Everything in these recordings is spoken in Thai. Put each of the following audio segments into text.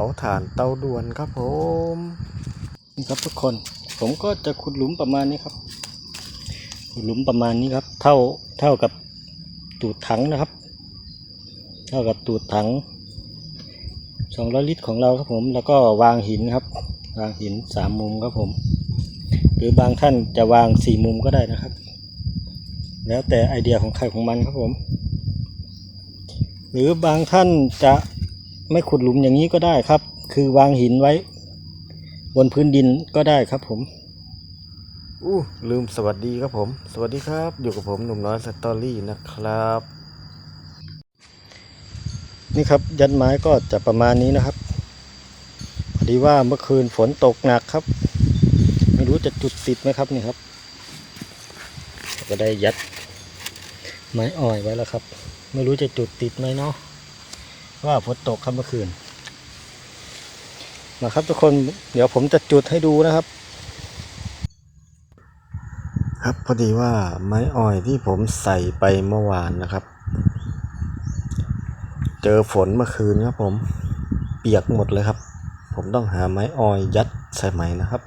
าถ่านเตาด่วนครับผม นี่ครับทุกคน ผมก็จะขุดหลุมประมาณนี้ครับ ขุดหลุมประมาณนี้ครับ เท่าเท่ากับตูดถังนะครับ เท่ากับตูดถัง200ลิตรของเราครับผม แล้วก็วางหินครับ วางหินสามมุมครับผม หรือบางท่านจะวางสี่มุมก็ได้นะครับ แล้วแต่ไอเดียของใครของมันครับผม หรือบางท่านจะ ไม่ขุดหลุมอย่างนี้ก็ได้ครับ คือวางหินไว้ บนพื้นดินก็ได้ครับผมอู้ลืมสวัสดีครับผม สวัสดีครับ อยู่กับผมหนุ่มน้อยสตอรี่นะครับ นี่ครับยัดไม้ก็จะประมาณนี้นะครับพอดีว่าเมื่อคืนฝนตกหนักครับ ไม่รู้จะจุดติดไหมครับนี่ครับ ก็ได้ยัดไม้อ่อยไว้แล้วครับ ไม่รู้จะจุดติดไหมเนาะเพราะ ว่าฝนตกครับเมื่อคืนมาครับทุกคนเดี๋ยวผมจะจุดให้ดูนะครับ ครับพอดีว่าไม้อ่อยที่ผมใส่ไปเมื่อวานนะครับ เจอฝนเมื่อคืนครับผมเปียกหมดเลยครับ ผมต้องหาไม้อ่อยยัดใส่ใหม่นะครับ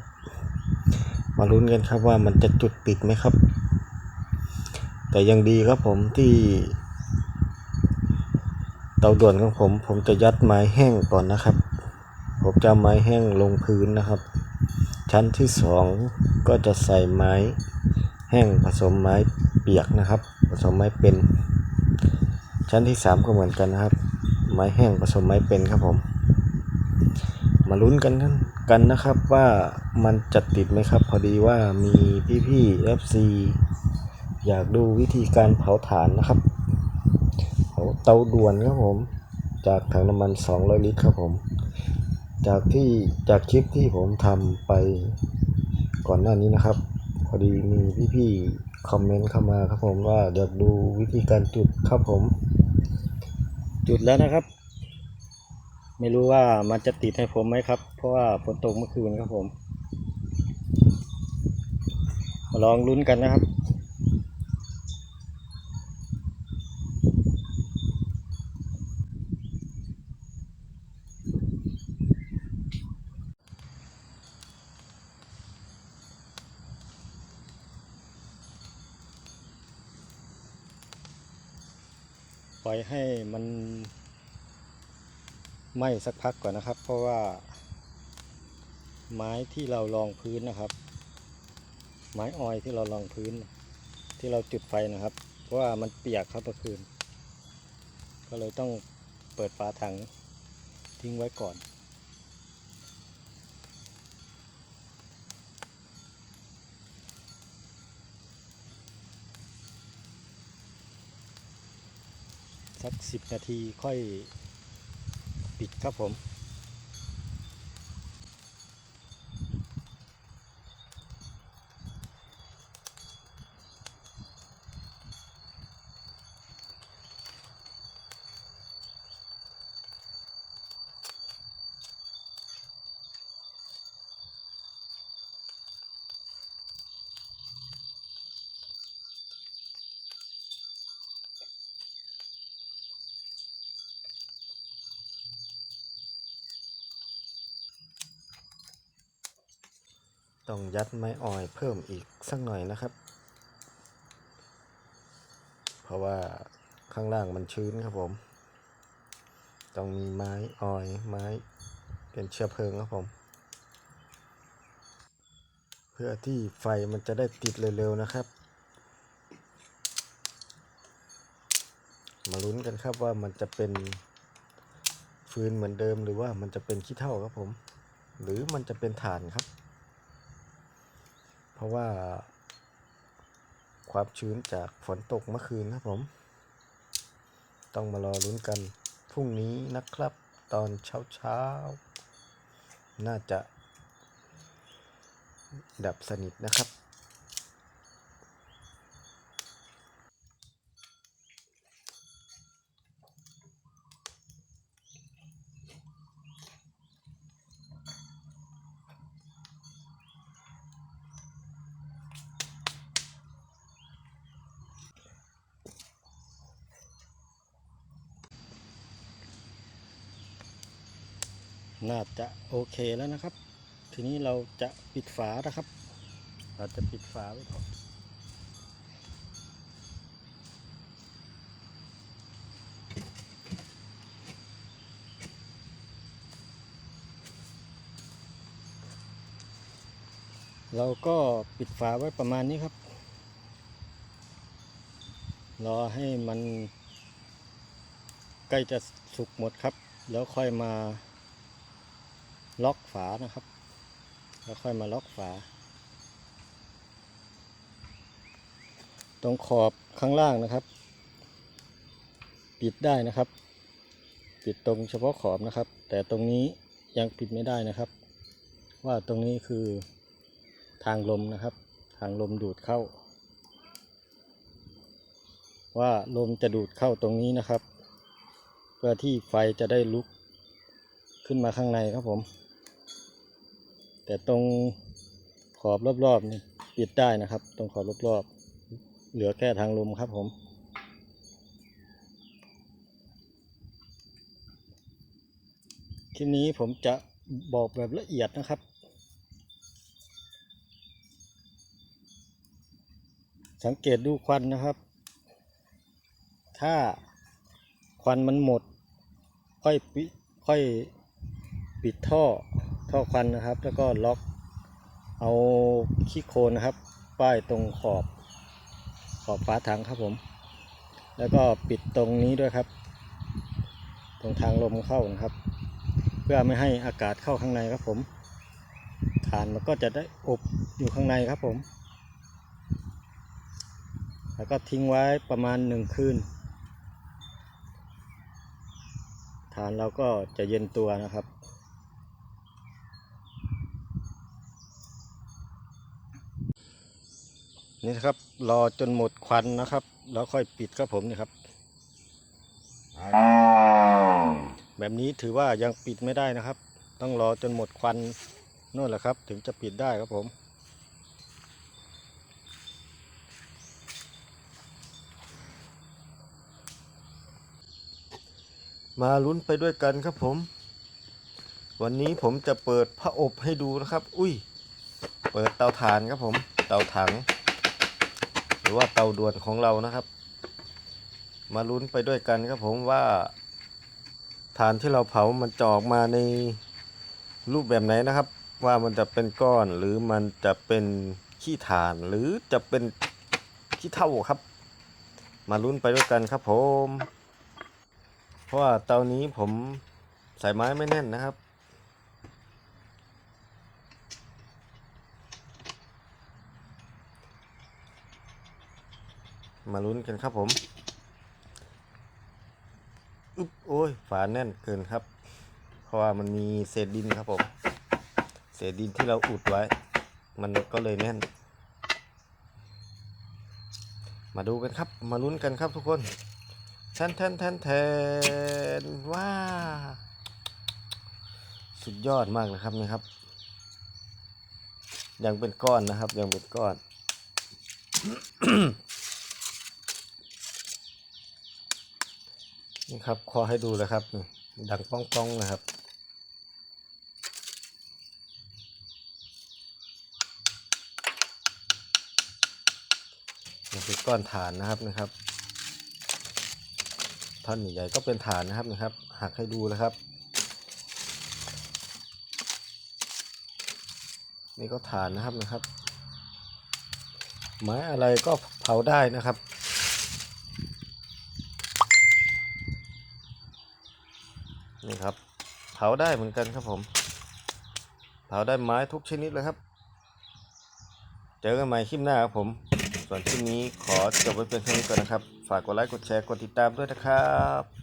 มาลุ้นกันครับว่ามันจะจุดติดไหมครับ แต่ยังดีครับผมที่ เตาด่วนของผม ผมจะยัดไม้แห้งก่อนนะครับ ผมจะไม้แห้งลงพื้นนะครับ ชั้นที่สองก็จะใส่ไม้แห้งผสมไม้เปียกนะครับ ผสมไม้เป็น ชั้นที่สามก็เหมือนกันนะครับ ไม้แห้งผสมไม้เป็นครับผม มาลุ้นกันกันกันนะครับว่ามันจะติดไหมครับ พอดีว่ามีพี่ๆ FC อยากดูวิธีการเผาถ่านนะครับ เตาด่วนครับผม จากถังน้ำมัน 200 ลิตรครับผม จากที่จากคลิปที่ผมทำไปก่อนหน้านี้นะครับ พอดีมีพี่ๆคอมเมนต์เข้ามาครับผมว่าอยากดูวิธีการจุดครับผม จุดแล้วนะครับ ไม่รู้ว่ามันจะติดให้ผมไหมครับ เพราะว่าฝนตกเมื่อคืนครับผม มาลองลุ้นกันนะครับ ล่อยให้มันไหม้สักพักก่อนนะครับ เพราะว่า ไม้ที่เรารองพื้นนะครับ ไม้ออยที่เรารองพื้น ที่เราจุดไฟนะครับ เพราะว่ามันเปียกครับเมื่อคืน ก็เลยต้องเปิดฝาถังทิ้งไว้ก่อน สักสิบนาทีค่อยปิดครับผม ต้องยัดไม้ออยเพิ่มอีกสักหน่อยนะครับ เพราะว่าข้างล่างมันชื้นครับผม ต้องมีไม้ออยไม้เป็นเชื้อเพลิงครับผม เพื่อที่ไฟมันจะได้ติดเร็วๆนะครับ มาลุ้นกันครับว่ามันจะเป็นฟืนเหมือนเดิมหรือว่ามันจะเป็นขี้เถ้าครับผม หรือมันจะเป็นถ่านครับ เพราะว่า ความชื้นจากฝนตกเมื่อคืนครับผม ต้องมารอลุ้นกันพรุ่งนี้นะครับ ตอนเช้าเช้าน่าจะ ดับสนิทนะครับ น่าจะโอเคแล้วนะครับ ทีนี้เราจะปิดฝานะครับ เราจะปิดฝาไว้ก่อนเราก็ปิดฝาไว้ประมาณนี้ครับ รอให้มันใกล้จะสุกหมดครับ แล้วค่อยมา ล็อกฝานะครับ แล้วค่อยมาล็อกฝา ตรงขอบข้างล่างนะครับ ปิดได้นะครับ ปิดตรงเฉพาะขอบนะครับ แต่ตรงนี้ยังปิดไม่ได้นะครับ ว่าตรงนี้คือทางลมนะครับ ทางลมดูดเข้า ว่าลมจะดูดเข้าตรงนี้นะครับ เพื่อที่ไฟจะได้ลุกขึ้นมาข้างในครับผม แต่ตรงขอบรอบๆนี่ปิดได้นะครับ ตรงขอบรอบๆเหลือแค่ทางลมครับผมทีนี้ผมจะบอกแบบละเอียดนะครับสังเกตดูควันนะครับ ถ้าควันมันหมด ค่อยปิค่อยปิดท่อ ท่อควันนะครับ แล้วก็ล็อกเอาขี้โคลนนะครับ ป้ายตรงขอบขอบฝาถังครับผม แล้วก็ปิดตรงนี้ด้วยครับ ตรงทางลมเข้านะครับ เพื่อไม่ให้อากาศเข้าข้างในครับผมฐานมันก็จะได้อบอยู่ข้างในครับผม แล้วก็ทิ้งไว้ประมาณหนึ่งคืนฐานเราก็จะเย็นตัวนะครับ นี่นะครับ รอจนหมดควันนะครับ แล้วค่อยปิดครับผมนี่ครับ แบบนี้ถือว่ายังปิดไม่ได้นะครับ ต้องรอจนหมดควันนู่นแหละครับ ถึงจะปิดได้ครับผมมาลุ้นไปด้วยกันครับผม วันนี้ผมจะเปิดผ้าอบให้ดูนะครับ อุ้ย เปิดเตาถ่านครับผม เตาถัง รือว่าเตาด่วนของเรานะครับ มาลุ้นไปด้วยกันครับผมว่าถ่านที่เราเผามันจะออกมาในรูปแบบไหนนะครับ ว่ามันจะเป็นก้อนหรือมันจะเป็นขี้ถ่านหรือจะเป็นขี้เท่าครับ มาลุ้นไปด้วยกันครับผม เพราะว่าเตานี้ผมใส่ไม้ไม่แน่นนะครับ มาลุ้นกันครับผมอึ๊บโอ้ยฝาแน่นเกินครับ เพราะว่ามันมีเศษดินครับผม เศษดินที่เราอุดไว้ มันก็เลยแน่น มาดูกันครับ มาลุ้นกันครับทุกคนแทนแทนแทนแทนว้าสุดยอดมากนะครับนี่ครับ ยังเป็นก้อนนะครับ ยังเป็นก้อน นี่ครับคอให้ดูเลยครับ ดังป้องๆนะครับนี่คือก้อนฐานนะครับนะครับท่อนใหญ่ๆก็เป็นฐานนะครับนะครับหักให้ดูนะครับ นี่ก็ฐานนะครับนะครับ ไม้อะไรก็เผาได้นะครับ นี่ครับ เผาได้เหมือนกันครับผม เผาได้ไม้ทุกชนิดเลยครับ เจอกันใหม่คลิปหน้าครับผม ส่วนคลิปนี้ขอจบไว้เพียงเท่านี้ก่อนนะครับ ฝากกดไลค์กดแชร์กดติดตามด้วยนะครับ